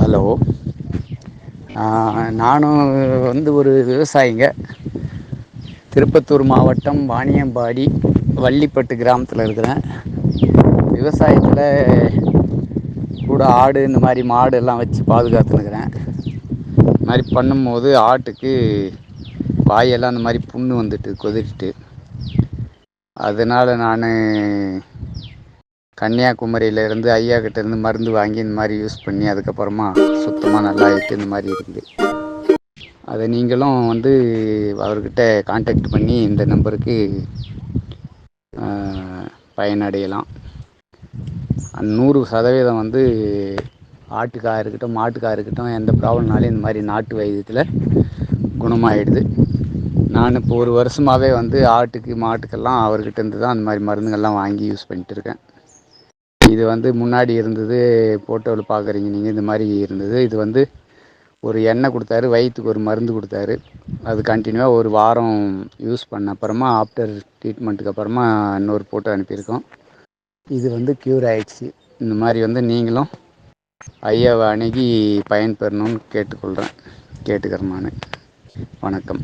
Hello. நானும் வந்து ஒரு விவசாயிங்க. திருப்பத்தூர் மாவட்டம் வாணியம்பாடி வள்ளிப்பட்டு கிராமத்தில் இருக்கிறேன். விவசாயத்தில் கூட ஆடு இந்த மாதிரி மாடு எல்லாம் வச்சு பாதுகாத்துனுக்கிறேன் இந்த மாதிரி பண்ணும்போது ஆட்டுக்கு வாயெல்லாம் இந்த மாதிரி புண்ணு வந்துட்டு கொதிட்டு அதனால் நான் கன்னியாகுமரியிலேருந்து ஐயா கிட்டேருந்து மருந்து வாங்கி இந்த மாதிரி யூஸ் பண்ணி அதுக்கப்புறமா சுத்தமாக நல்லா ஆகிட்டு இந்த மாதிரி இருக்குது. அதை நீங்களும் வந்து அவர்கிட்ட காண்டாக்ட் பண்ணி இந்த நம்பருக்கு பயனடையலாம். நூறு சதவீதம் வந்து ஆட்டுக்காக இருக்கட்டும் மாட்டுக்காக இருக்கட்டும் எந்த ப்ராப்ளம்னாலும் இந்த மாதிரி நாட்டு வைத்தியத்தில் குணமாயிடுது. நான் இப்போ ஒரு வருஷமாகவே வந்து ஆட்டுக்கு மாட்டுக்கெல்லாம் அவர்கிட்டேருந்து தான் அந்த மாதிரி மருந்துங்கள்லாம் வாங்கி யூஸ் பண்ணிட்டு இருக்கேன். இது வந்து முன்னாடி இருந்தது ஃபோட்டோவில் பார்க்குறீங்க நீங்கள் இந்த மாதிரி இருந்தது. இது வந்து ஒரு எண்ணெய் கொடுத்தாரு வயிற்றுக்கு ஒரு மருந்து கொடுத்தாரு. அது கண்டினியூவாக ஒரு வாரம் யூஸ் பண்ண அப்புறமா ஆஃப்டர் ட்ரீட்மெண்ட்டுக்கு அப்புறமா இன்னொரு ஃபோட்டோ அனுப்பியிருக்கோம். இது வந்து க்யூர் ஆயிடுச்சு. இந்த மாதிரி வந்து நீங்களும் ஐயாவை அணுகி பயன்பெறணும்னு கேட்டுக்கொள்கிறேன் கேட்டுக்கிறேன் நான். வணக்கம்.